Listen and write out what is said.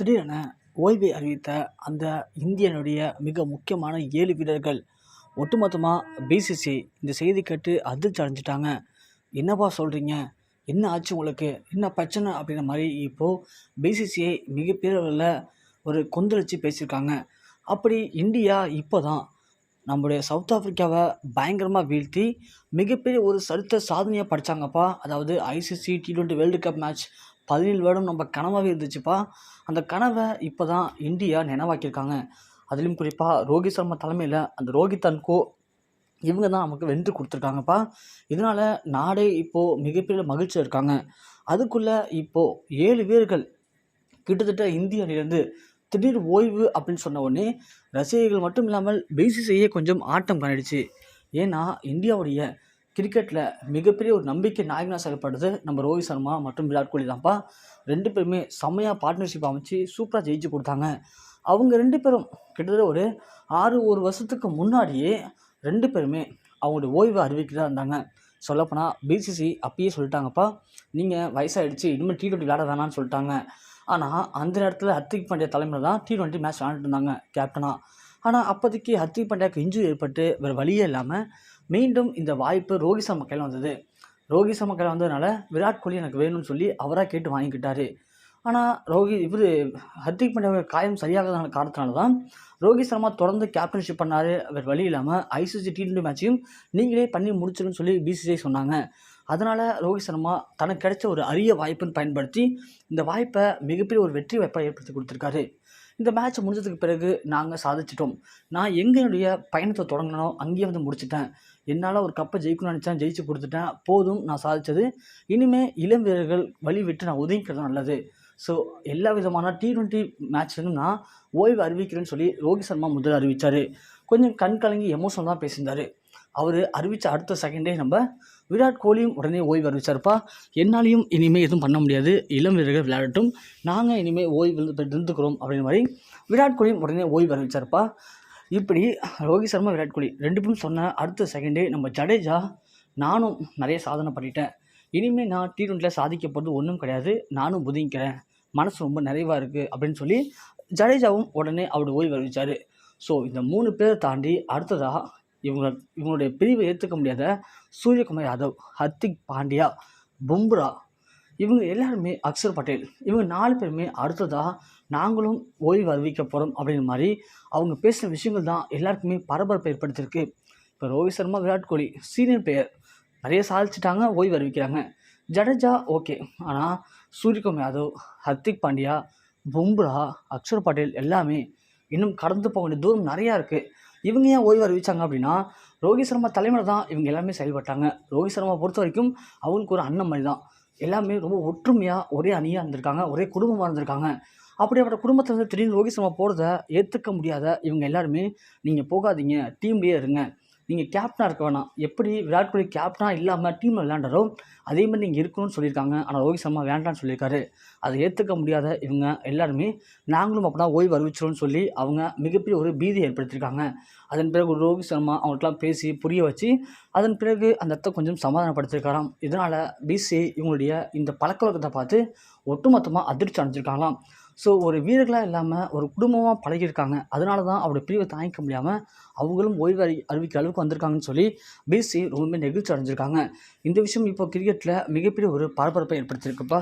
திடீரென ஓய்வை அறிவித்த அந்த இந்தியனுடைய மிக முக்கியமான ஏழு வீரர்கள். ஒட்டுமொத்தமாக பிசிசி இந்த செய்தி கேட்டு அதிர்ச்சி அடைஞ்சிட்டாங்க. என்னப்பா சொல்கிறீங்க என்ன ஆச்சு உங்களுக்கு? என்ன பிரச்சனை? அப்படின்ற மாதிரி இப்போது பிசிசிஐ மிகப்பெரிய ஒரு கொந்தளிச்சு பேசியிருக்காங்க. அப்படி இந்தியா இப்போ தான் நம்முடைய சவுத் ஆஃப்ரிக்காவை பயங்கரமாக வீழ்த்தி மிகப்பெரிய ஒரு சரித்திர சாதனையாக படித்தாங்கப்பா அதாவது ICC T twenty world cup match பதினேழு வருடம் நம்ம கனவாகவே இருந்துச்சுப்பா. அந்த கனவை இப்போ தான் இந்தியா நினைவாக்கியிருக்காங்க. அதுலேயும் குறிப்பாக ரோஹித் சர்மா தலைமையில் அந்த ரோஹித் அன்கோ இவங்க தான் நமக்கு வென்று கொடுத்துருக்காங்கப்பா. இதனால் நாடே இப்போது மிகப்பெரிய மகிழ்ச்சியாக இருக்காங்க. அதுக்குள்ளே இப்போது ஏழு வீரர்கள் கிட்டத்தட்ட இந்திய அணியிலேருந்து திடீர் ஓய்வு அப்படின்னு சொன்ன உடனே ரசிகர்கள் மட்டும் இல்லாமல் பிசிசிஐயே கொஞ்சம் ஆட்டம் காணிடுச்சு. ஏன்னா இந்தியாவுடைய கிரிக்கெட்டில் மிகப்பெரிய ஒரு நம்பிக்கை நாயகனாக செயல்படுறது நம்ம ரோஹித் சர்மா மற்றும் விராட் கோலி தான்ப்பா. ரெண்டு பேருமே செம்மையாக பார்ட்னர்ஷிப் அமைச்சு சூப்பராக ஜெயிச்சு கொடுத்தாங்க. அவங்க ரெண்டு பேரும் கிட்டத்தட்ட ஒரு ஆறு ஒரு வருஷத்துக்கு முன்னாடியே ரெண்டு பேருமே அவங்களுடைய ஓய்வை அறிவிக்கிறதா இருந்தாங்க. சொல்லப்போனால் பிசிசி அப்பயே சொல்லிட்டாங்கப்பா நீங்கள் வயசாகிடுச்சு இனிமேல் டி டுவெண்ட்டி விளையாட வேணாம்னு சொல்லிட்டாங்க. ஆனால் அந்த நேரத்தில் ஹர்திக் பாண்டியா தலைமையில் தான் டி டுவெண்ட்டி மேட்ச் விளாண்டுட்டு இருந்தாங்க கேப்டனாக ஆனால் அப்போதைக்கு ஹத்தி பண்டாக்கு இன்ஜுரி ஏற்பட்டு வேறு வழியே இல்லாமல் மீண்டும் இந்த வாய்ப்பு ரோஹித் சர்மா வந்தது. ரோஹித் சர்மா வந்ததுனால விராட் கோலி எனக்கு வேணும்னு சொல்லி அவராக கேட்டு வாங்கிக்கிட்டாரு. ஆனால் ரோகி இவர் ஹர்திக் பாண்டியாவோட காயம் சரியாகாத காரணத்தினால தான் ரோஹித் சர்மா தொடர்ந்து கேப்டன்ஷிப் பண்ணார். வேறு வழி இல்லாமல் ஐசிசி டி டுவெண்ட்டி மேட்சையும் நீங்களே பண்ணி முடிச்சிருன்னு சொல்லி பிசிசிஐ சொன்னாங்க. அதனால் ரோஹித் சர்மா தனக்கு கிடைச்ச ஒரு அரிய வாய்ப்புன்னு பயன்படுத்தி இந்த வாய்ப்பை மிகப்பெரிய ஒரு வெற்றி வாய்ப்பை ஏற்படுத்தி கொடுத்துருக்காரு. இந்த மேட்ச் முடிஞ்சதுக்கு பிறகு நாங்கள் சாதிச்சிட்டோம். நான் எங்களுடைய பயணத்தை தொடங்கினோ அங்கேயே வந்து முடிச்சிட்டேன். என்னால் ஒரு கப்பை ஜெயிக்கணும்னு நினச்சேன் ஜெயிச்சு கொடுத்துட்டேன். போதும் நான் சாதித்தது இனிமேல் இளம் வீரர்கள் வழி விட்டு நான் உதவிக்கிறது நல்லது. ஸோ எல்லா விதமான டி ட்வெண்ட்டி மேட்ச்லேயும் நான் ஓய்வு அறிவிக்கிறேன்னு சொல்லி ரோஹித் சர்மா முதல் அறிவித்தார் கொஞ்சம் கண் கலங்கி எமோஷனலாக தான் பேசியிருந்தார். அவர் அறிவித்த அடுத்த செகண்டே நம்ம விராட் கோலியும் உடனே ஓய்வு அறிவிச்சார்ப்பா. என்னாலையும் இனிமேல் எதுவும் பண்ண முடியாது. இளம் வீரர்கள் விளையாடட்டும். நாங்கள் இனிமேல் ஓய்வு இருந்துக்கிறோம் அப்படின்ற மாதிரி விராட் கோலியும் உடனே ஓய்வு அறிவிச்சார்ப்பா. இப்படி ரோஹித் சர்மா விராட் கோலி ரெண்டு பேரும் சொன்ன அடுத்த செகண்டே நம்ம ஜடேஜா நானும் நிறைய சாதனை பண்ணிட்டேன். இனிமேல் நான் டி ட்வெண்ட்டியில் சாதிக்க போகிறது ஒன்றும் கிடையாது. நானும் புதிங்கிறேன் மனசு ரொம்ப நிறைவாக இருக்குது அப்படின்னு சொல்லி ஜடேஜாவும் உடனே அவரோட ஓய்வு அறிவிச்சார். ஸோ இந்த மூணு பேரை தாண்டி அடுத்ததாக இவங்க இவங்களுடைய பிரிவை ஏற்றுக்க முடியாத சூரியகுமார் யாதவ் ஹர்திக் பாண்டியா பும்ரா இவங்க எல்லாருமே அக்ஷர் பட்டேல். இவங்க நாலு பேருமே அடுத்ததாக நாங்களும் ஓய்வு அறிவிக்க போகிறோம் அப்படிங்கிற மாதிரி அவங்க பேசின விஷயங்கள் தான் எல்லாருக்குமே பரபரப்பை ஏற்படுத்தியிருக்கு. இப்போ ரோஹித் சர்மா விராட் கோலி சீனியர் பிளேயர் நிறைய சாதிச்சிட்டாங்க ஓய்வு அறிவிக்கிறாங்க. ஜடேஜா ஓகே. ஆனால் சூரியகுமார் யாதவ் ஹர்திக் பாண்டியா பும்ரா அக்ஷர் பட்டேல் எல்லாமே இன்னும் கடந்து போக வேண்டிய தூரம் நிறையா இருக்குது இவங்க ஏன் ஓய்வு அறிவிச்சாங்க அப்படின்னா ரோஹித் சர்மா தலைமையில் தான் இவங்க எல்லாமே செயல்பட்டாங்க. ரோஹித் சர்மா பொறுத்த வரைக்கும் அவங்களுக்கு ஒரு அண்ணன் மாதிரி தான். எல்லாமே ரொம்ப ஒற்றுமையாக ஒரே அணியாக இருந்திருக்காங்க ஒரே குடும்பமாக இருந்திருக்காங்க. அப்படிப்பட்ட குடும்பத்தில் இருந்து திடீர்னு ரோஹித் சர்மா போகிறத ஏற்றுக்க முடியாத இவங்க எல்லாருமே நீங்கள் போகாதீங்க டீம்லேயே இருங்க. நீங்கள் கேப்டனாக இருக்க வேணாம். எப்படி விராட் கோலி கேப்டனாக இல்லாமல் டீமில் விளையாண்டாரோ அதே மாதிரி நீங்கள் இருக்கணும்னு சொல்லியிருக்காங்க. ஆனால் ரோஹித் சர்மா வேண்டாம்னு சொல்லியிருக்காரு. அதை ஏற்றுக்க முடியாத இவங்க எல்லாருமே நாங்களும் அப்படின்னா ஓய்வு அறிவிச்சிரும்னு சொல்லி அவங்க மிகப்பெரிய ஒரு பீதி ஏற்படுத்தியிருக்காங்க. அதன் பிறகு ரோஹித் சர்மா அவங்களுக்கெல்லாம் பேசி புரிய வச்சு அதன் பிறகு அந்த இடத்த கொஞ்சம் சமாதானப்படுத்தியிருக்காராம். இதனால் பிசி இவங்களுடைய இந்த பழக்க வழக்கத்தை பார்த்து ஒட்டுமொத்தமாக அதிர்ச்சி அடைஞ்சிருக்காங்களாம். ஸோ ஒரு வீரர்களாக இல்லாமல் ஒரு குடும்பமாக பழகியிருக்காங்க. அதனால தான் அவருடைய பிரிவை தாங்கிக்க முடியாமல் அவங்களும் ஓய்வு அறி அறிவிக்கிற அளவுக்கு வந்திருக்காங்கன்னு சொல்லி பிசி ரொம்பவே நெகிழ்ச்சி அடைஞ்சிருக்காங்க. இந்த விஷயம் இப்போ கிரிக்கெட்டில் மிகப்பெரிய ஒரு பரபரப்பை ஏற்படுத்தியிருக்குப்பா.